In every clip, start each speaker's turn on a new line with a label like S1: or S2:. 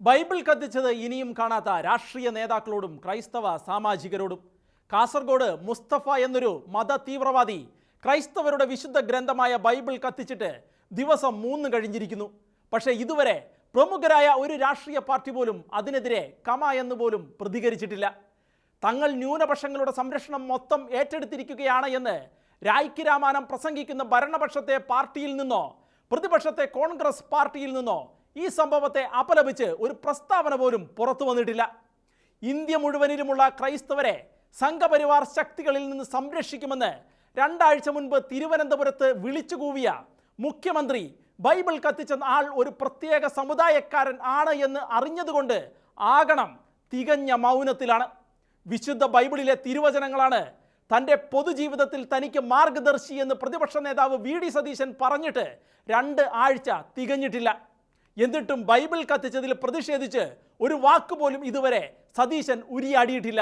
S1: Bible കത്തിച്ചത് ഇനിയും കാണാത്ത രാഷ്ട്രീയ നേതാക്കളോടും ക്രൈസ്തവ സാമാജികരോടും. കാസർഗോഡ് മുസ്തഫ എന്നൊരു മത തീവ്രവാദി ക്രൈസ്തവരുടെ വിശുദ്ധ ഗ്രന്ഥമായ ബൈബിൾ കത്തിച്ചിട്ട് ദിവസം മൂന്ന് കഴിഞ്ഞിരിക്കുന്നു. പക്ഷേ ഇതുവരെ പ്രമുഖരായ ഒരു രാഷ്ട്രീയ പാർട്ടി പോലും അതിനെതിരെ കമ എന്ന് പോലും പ്രതികരിച്ചിട്ടില്ല. തങ്ങൾ ന്യൂനപക്ഷങ്ങളുടെ സംരക്ഷണം മൊത്തം ഏറ്റെടുത്തിരിക്കുകയാണ് എന്ന് രായ്ക്ക് രാമാനം പ്രസംഗിക്കുന്ന ഭരണപക്ഷത്തെ പാർട്ടിയിൽ നിന്നോ പ്രതിപക്ഷത്തെ കോൺഗ്രസ് പാർട്ടിയിൽ നിന്നോ ഈ സംഭവത്തെ അപലപിച്ച് ഒരു പ്രസ്താവന പോലും പുറത്തു വന്നിട്ടില്ല. ഇന്ത്യ മുഴുവനിലുമുള്ള ക്രൈസ്തവരെ സംഘപരിവാർ ശക്തികളിൽ നിന്ന് സംരക്ഷിക്കുമെന്ന് രണ്ടാഴ്ച മുൻപ് തിരുവനന്തപുരത്ത് വിളിച്ചുകൂവിയ മുഖ്യമന്ത്രി ബൈബിൾ കത്തിച്ച ആൾ ഒരു പ്രത്യേക സമുദായക്കാരൻ ആണ് എന്ന് അറിഞ്ഞതുകൊണ്ട് ആകണം തികഞ്ഞ മൗനത്തിലാണ്. വിശുദ്ധ ബൈബിളിലെ തിരുവചനങ്ങളാണ് തന്റെ പൊതുജീവിതത്തിൽ തനിക്ക് മാർഗദർശി എന്ന് പ്രതിപക്ഷ നേതാവ് വി ഡി സതീശൻ പറഞ്ഞിട്ട് രണ്ട് ആഴ്ച തികഞ്ഞിട്ടില്ല. എന്നിട്ടും ബൈബിൾ കത്തിച്ചതിൽ പ്രതിഷേധിച്ച് ഒരു വാക്ക് പോലും ഇതുവരെ സതീശൻ ഉരിയാടിയിട്ടില്ല.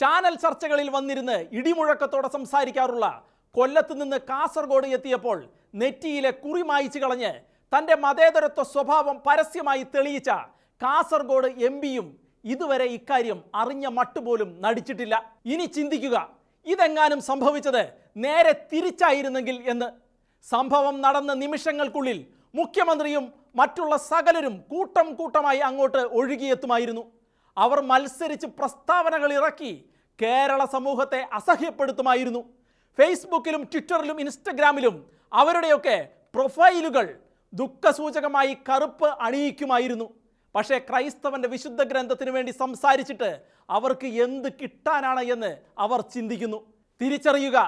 S1: ചാനൽ ചർച്ചകളിൽ വന്നിരുന്ന് ഇടിമുഴക്കത്തോടെ സംസാരിക്കാറുള്ള കൊല്ലത്ത് നിന്ന് കാസർഗോഡ് എത്തിയപ്പോൾ നെറ്റിയിലെ കുറി മായിച്ചു കളഞ്ഞ് തന്റെ മതേതരത്വ സ്വഭാവം പരസ്യമായി തെളിയിച്ച കാസർഗോഡ് എം പിയും ഇതുവരെ ഇക്കാര്യം അറിഞ്ഞ മട്ടുപോലും നടിച്ചിട്ടില്ല. ഇനി ചിന്തിക്കുക ഇതെങ്ങാനും സംഭവിച്ചത് നേരെ തിരിച്ചായിരുന്നെങ്കിൽ എന്ന്. സംഭവം നടന്ന നിമിഷങ്ങൾക്കുള്ളിൽ മുഖ്യമന്ത്രിയും മറ്റുള്ള സകലരും കൂട്ടം കൂട്ടമായി അങ്ങോട്ട് ഒഴുകിയെത്തുമായിരുന്നു. അവർ മത്സരിച്ച് പ്രസ്താവനകൾ ഇറക്കി കേരള സമൂഹത്തെ അസഹ്യപ്പെടുത്തുമായിരുന്നു. ഫേസ്ബുക്കിലും ട്വിറ്ററിലും ഇൻസ്റ്റഗ്രാമിലും അവരുടെയൊക്കെ പ്രൊഫൈലുകൾ ദുഃഖസൂചകമായി കറുപ്പ് അണിയിക്കുമായിരുന്നു. പക്ഷേ ക്രൈസ്തവന്റെ വിശുദ്ധ ഗ്രന്ഥത്തിന് വേണ്ടി സംസാരിച്ചിട്ട് അവർക്ക് എന്ത് കിട്ടാനാണ് എന്ന് അവർ ചിന്തിക്കുന്നു. തിരിച്ചറിയുക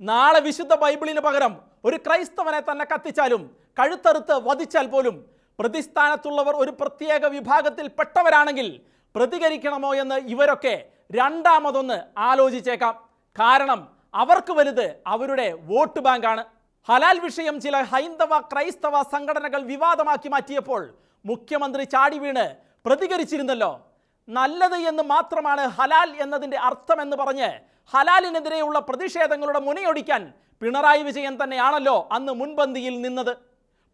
S1: നാളെ വിശുദ്ധ ബൈബിളിന് പകരം ഒരു ക്രൈസ്തവനെ തന്നെ കത്തിച്ചാലും കഴുത്തറുത്ത് വധിച്ചാൽ പോലും പ്രതിസ്ഥാനത്തുള്ളവർ ഒരു പ്രത്യേക വിഭാഗത്തിൽ പെട്ടവരാണെങ്കിൽ പ്രതികരിക്കണമോ എന്ന് ഇവരൊക്കെ രണ്ടാമതൊന്ന് ആലോചിച്ചേക്കാം. കാരണം അവർക്ക് വലുത് അവരുടെ വോട്ട് ബാങ്കാണ്. ഹലാൽ വിഷയം ചില ഹൈന്ദവ ക്രൈസ്തവ സംഘടനകൾ വിവാദമാക്കി മാറ്റിയപ്പോൾ മുഖ്യമന്ത്രി ചാടി വീണ് പ്രതികരിച്ചിരുന്നല്ലോ. നല്ലത് എന്ന് മാത്രമാണ് ഹലാൽ എന്നതിന്റെ അർത്ഥമെന്ന് പറഞ്ഞ് ഹലാലിനെതിരെയുള്ള പ്രതിഷേധങ്ങളുടെ മുനയൊടിക്കാൻ പിണറായി വിജയൻ തന്നെയാണല്ലോ അന്ന് മുൻപന്തിയിൽ നിന്നത്.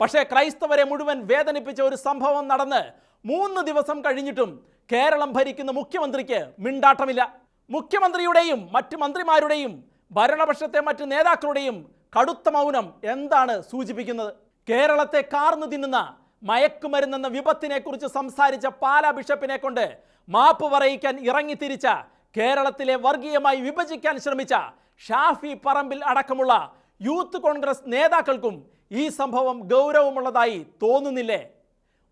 S1: പക്ഷേ ക്രൈസ്തവരെ മുഴുവൻ വേദനിപ്പിച്ച ഒരു സംഭവം നടന്ന് മൂന്ന് ദിവസം കഴിഞ്ഞിട്ടും കേരളം ഭരിക്കുന്ന മുഖ്യമന്ത്രിക്ക് മിണ്ടാട്ടമില്ല. മുഖ്യമന്ത്രിയുടെയും മറ്റ് മന്ത്രിമാരുടെയും ഭരണപക്ഷത്തെ മറ്റ് നേതാക്കളുടെയും കടുത്ത മൗനം എന്താണ് സൂചിപ്പിക്കുന്നത്? കേരളത്തെ കാർന്നു തിന്നുന്ന മയക്കുമരുന്നെന്ന വിപത്തിനെ കുറിച്ച് സംസാരിച്ച പാലാ ബിഷപ്പിനെ കൊണ്ട് മാപ്പ് പറയിക്കാൻ ഇറങ്ങിത്തിരിച്ച കേരളത്തിലെ വർഗീയമായി വിഭജിക്കാൻ ശ്രമിച്ച ഷാഫി പറമ്പിൽ അടക്കമുള്ള യൂത്ത് കോൺഗ്രസ് നേതാക്കൾക്കും ഈ സംഭവം ഗൗരവമുള്ളതായി തോന്നുന്നില്ലേ?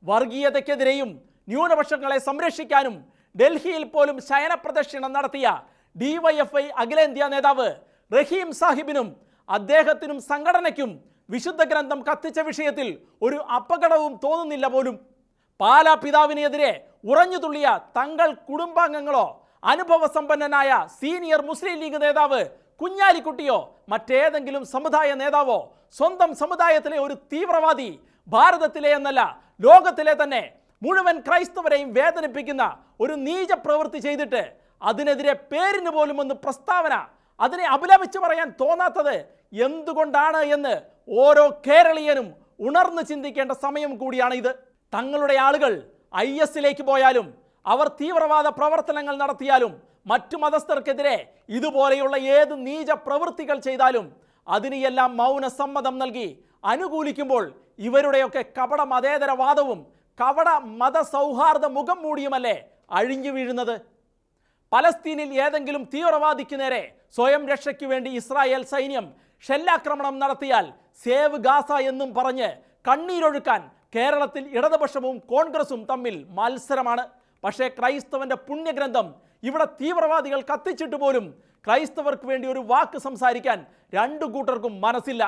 S1: വർഗീയതയ്ക്കെതിരെയും ന്യൂനപക്ഷങ്ങളെ സംരക്ഷിക്കാനും ഡൽഹിയിൽ പോലും ശയനപ്രദക്ഷിണം നടത്തിയ ഡിവൈഎഫ്ഐ അഖിലേന്ത്യാ നേതാവ് റഹീം സാഹിബിനും അദ്ദേഹത്തിനും സംഘടനയ്ക്കും വിശുദ്ധ ഗ്രന്ഥം കത്തിച്ച വിഷയത്തിൽ ഒരു അപകടവും തോന്നുന്നില്ല പോലും. പാലാ പിതാവിനെതിരെ ഉറഞ്ഞു തുള്ളിയ തങ്ങൾ കുടുംബാംഗങ്ങളോ അനുഭവസമ്പന്നനായ സീനിയർ മുസ്ലിം ലീഗ് നേതാവ് കുഞ്ഞാലിക്കുട്ടിയോ മറ്റേതെങ്കിലും സമുദായ നേതാവോ? സ്വന്തം സമുദായത്തിലെ ഒരു തീവ്രവാദി ഭാരതത്തിലെ എന്നല്ല ലോകത്തിലെ തന്നെ മുഴുവൻ ക്രൈസ്തവരെയും വേദനിപ്പിക്കുന്ന ഒരു നീച പ്രവൃത്തി ചെയ്തിട്ട് അതിനെതിരെ പേരിന് പോലും ഒന്ന് പ്രസ്താവന അതിനെ അപലപിച്ച് പറയാൻ തോന്നാത്തത് എന്തുകൊണ്ടാണ് എന്ന് ഓരോ കേരളീയനും ഉണർന്ന് ചിന്തിക്കേണ്ട സമയം കൂടിയാണ് ഇത്. തങ്ങളുടെ ആളുകൾ ഐ എസിലേക്ക് പോയാലും അവർ തീവ്രവാദ പ്രവർത്തനങ്ങൾ നടത്തിയാലും മറ്റു മതസ്ഥർക്കെതിരെ ഇതുപോലെയുള്ള ഏത് നീച പ്രവൃത്തികൾ ചെയ്താലും അതിനെയെല്ലാം മൗന സമ്മതം നൽകി അനുകൂലിക്കുമ്പോൾ ഇവരുടെയൊക്കെ കപട മതേതരവാദവും കപട മതസൗഹാർദ്ദ മുഖം മൂടിയുമല്ലേ അഴിഞ്ഞു വീഴുന്നത്? പലസ്തീനിൽ ഏതെങ്കിലും തീവ്രവാദിക്ക് നേരെ സ്വയം രക്ഷയ്ക്ക് വേണ്ടി ഇസ്രായേൽ സൈന്യം ഷെല്ലാക്രമണം നടത്തിയാൽ സേവ് ഗാസ എന്നും പറഞ്ഞ് കണ്ണീരൊഴുക്കാൻ കേരളത്തിൽ ഇടതുപക്ഷവും കോൺഗ്രസും തമ്മിൽ മത്സരമാണ്. പക്ഷേ ക്രൈസ്തവന്റെ പുണ്യഗ്രന്ഥം ഇവിടെ തീവ്രവാദികൾ കത്തിച്ചിട്ട് പോലും ക്രൈസ്തവർക്ക് വേണ്ടി ഒരു വാക്ക് സംസാരിക്കാൻ രണ്ടു കൂട്ടർക്കും മനസ്സില്ല.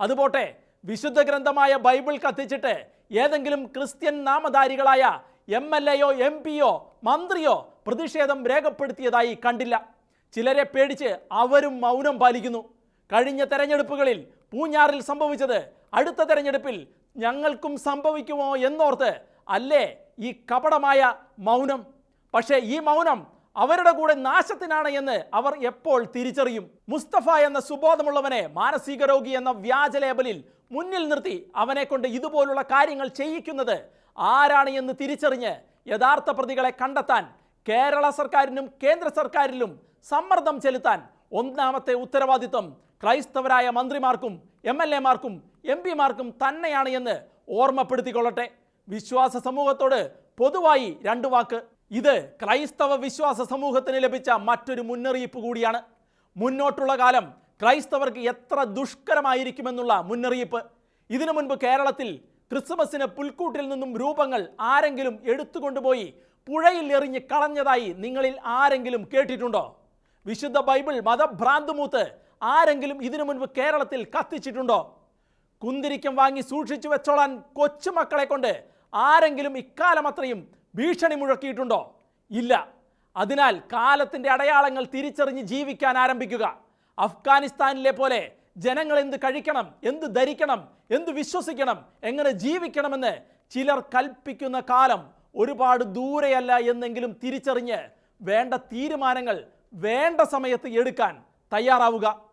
S1: അതുപോട്ടെ വിശുദ്ധ ഗ്രന്ഥമായ ബൈബിൾ കത്തിച്ചിട്ട് ഏതെങ്കിലും ക്രിസ്ത്യൻ നാമധാരികളായ എം എൽ എയോ എം പിയോ മന്ത്രിയോ പ്രതിഷേധം രേഖപ്പെടുത്തിയതായി കണ്ടില്ല. ചിലരെ പേടിച്ച് അവരും മൗനം പാലിക്കുന്നു. കഴിഞ്ഞ തെരഞ്ഞെടുപ്പുകളിൽ പൂഞ്ഞാറിൽ സംഭവിച്ചത് അടുത്ത തെരഞ്ഞെടുപ്പിൽ ഞങ്ങൾക്കും സംഭവിക്കുമോ എന്നോർത്ത് അല്ലേ ഈ കപടമായ മൗനം. പക്ഷേ ഈ മൗനം അവരുടെ കൂടെ നാശത്തിനാണ് എന്ന് അവർ എപ്പോൾ തിരിച്ചറിയും? മുസ്തഫ എന്ന സുബോധമുള്ളവനെ മാനസിക രോഗി എന്ന വ്യാജ ലേബലിൽ മുന്നിൽ നിർത്തി അവനെ കൊണ്ട് ഇതുപോലുള്ള കാര്യങ്ങൾ ചെയ്യിക്കുന്നത് ആരാണ് എന്ന് തിരിച്ചറിഞ്ഞ് യഥാർത്ഥ പ്രതികളെ കണ്ടെത്താൻ കേരള സർക്കാരിനും കേന്ദ്ര സർക്കാരിലും സമ്മർദ്ദം ചെലുത്താൻ ഒന്നാമത്തെ ഉത്തരവാദിത്വം ക്രൈസ്തവരായ മന്ത്രിമാർക്കും എം എൽ എമാർക്കും എം പിമാർക്കും തന്നെയാണ് എന്ന് ഓർമ്മപ്പെടുത്തിക്കൊള്ളട്ടെ. വിശ്വാസ സമൂഹത്തോട് പൊതുവായി രണ്ടു വാക്ക്. ഇത് ക്രൈസ്തവ വിശ്വാസ സമൂഹത്തിന് ലഭിച്ച മറ്റൊരു മുന്നറിയിപ്പ് കൂടിയാണ്. മുന്നോട്ടുള്ള കാലം ക്രൈസ്തവർക്ക് എത്ര ദുഷ്കരമായിരിക്കുമെന്നുള്ള മുന്നറിയിപ്പ്. ഇതിനു മുൻപ് കേരളത്തിൽ ക്രിസ്മസിന് പുൽക്കൂട്ടിൽ നിന്നും രൂപങ്ങൾ ആരെങ്കിലും എടുത്തുകൊണ്ടുപോയി പുഴയിൽ എറിഞ്ഞ് കളഞ്ഞതായി നിങ്ങളിൽ ആരെങ്കിലും കേട്ടിട്ടുണ്ടോ? വിശുദ്ധ ബൈബിൾ മതഭ്രാന്തുമൂത്ത് ആരെങ്കിലും ഇതിനു മുൻപ് കേരളത്തിൽ കത്തിച്ചിട്ടുണ്ടോ? കുന്തിരിക്കം വാങ്ങി സൂക്ഷിച്ചു വെച്ചോളാൻ കൊച്ചുമക്കളെ കൊണ്ട് ആരെങ്കിലും ഇക്കാലം അത്രയും ഭീഷണി മുഴക്കിയിട്ടുണ്ടോ? ഇല്ല. അതിനാൽ കാലത്തിന്റെ അടയാളങ്ങൾ തിരിച്ചറിഞ്ഞ് ജീവിക്കാൻ ആരംഭിക്കുക. അഫ്ഗാനിസ്ഥാനിലെ പോലെ ജനങ്ങൾ എന്ത് കഴിക്കണം എന്ത് ധരിക്കണം എന്ത് വിശ്വസിക്കണം എങ്ങനെ ജീവിക്കണമെന്ന് ചിലർ കൽപ്പിക്കുന്ന കാലം ഒരുപാട് ദൂരെയല്ല എന്നെങ്കിലും തിരിച്ചറിഞ്ഞ് വേണ്ട തീരുമാനങ്ങൾ വേണ്ട സമയത്ത് എടുക്കാൻ തയ്യാറാവുക.